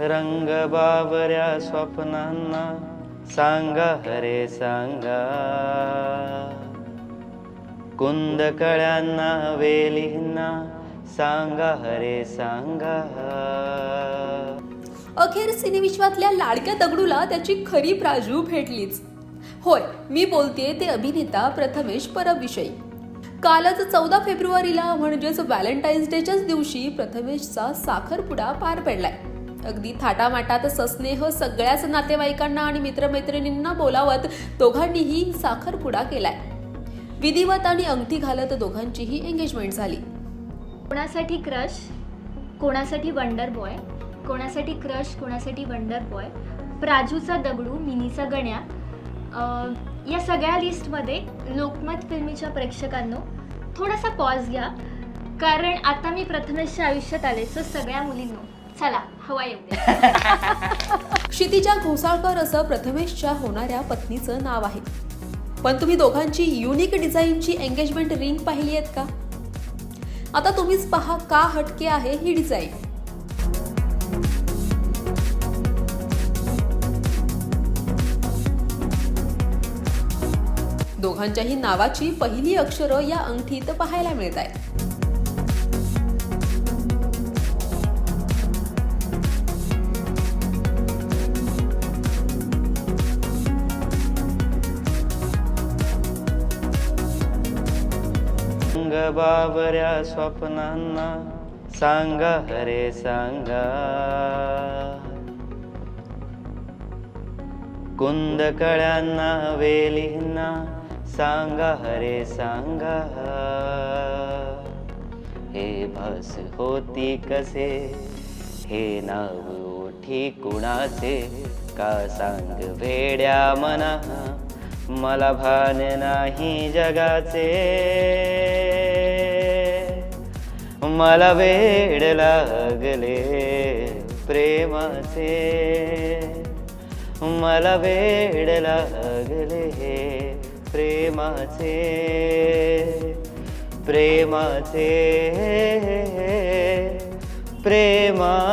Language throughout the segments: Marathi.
रंग बावऱ्या स्वप्नांना सांगा हरे सांगा. कुंदकळ्यांना वेलींना सांगा हरे सांगा. अखेर सिनेविश्वातल्या लाडक्या दगडूला त्याची खरी प्राजू भेटलीच. होय मी बोलतेय ते अभिनेता प्रथमेश परबविषयी कालच चौदा फेब्रुवारीला म्हणजेच व्हॅलेंटाईन्स डेच्याच दिवशी प्रथमेशचा साखरपुडा पार पडलाय. अगदी थाटामाटात सस्नेह सगळ्याच नातेवाईकांना आणि मित्रमैत्रिणींना बोलावत दोघांनीही साखरपुडा केलाय. विधिवत आणि अंगठी घालत दोघांचीही एंगेजमेंट झाली. कोणासाठी क्रश कोणासाठी वंडर बॉय कोणासाठी क्रश कोणासाठी वंडर बॉय प्राजूचा दगडू मिनीचा गण्या या सगळ्या लिस्टमध्ये लोकमत फिल्मीच्या प्रेक्षकांनो थोडासा पॉज घ्या. कारण आता मी प्रथमेशच्या आयुष्यात आले सो सगळ्या मुलींनो चला. हवा येऊ दे क्षितिजा घोसाळकर असं प्रथमेशच्या होणाऱ्या पत्नीचं नाव आहे. पण तुम्ही दोघांची युनिक डिझाईनची एंगेजमेंट रिंग पाहिली आहेत का? आता तुम्हीच पहा का हटके आहे ही डिझाईन दोघांच्याही नावाची पहिली अक्षरं या अंगठीत पाहायला मिळत आहेत सांग बावऱ्या स्वप्नांना सांगा हरे सांगा. कुंद कळ्यांना वेलींना सांगा हरे सांगा. हे भास होती कसे? हे नाव ओठी कुणाचे? का सांग वेड्या मना? मला भान नाही जगाचे. मला वेड लागले प्रेमाचे. मला वेड लागले प्रेमाचे. प्रेमाचे. प्रेमा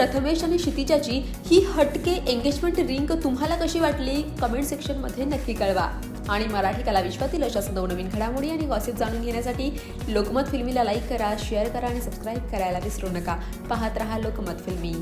प्रथमेश आणि क्षितिजाची ही हटके एंगेजमेंट रिंग तुम्हाला कशी वाटली? कमेंट सेक्शनमध्ये नक्की कळवा. आणि मराठी कला विश्वातील अशाच नवनवीन घडामोडी आणि गॉसिप जाणून घेण्यासाठी लोकमत फिल्मीला लाईक करा शेअर करा आणि सबस्क्राईब करायला विसरू नका. पाहत रहा लोकमत फिल्मी.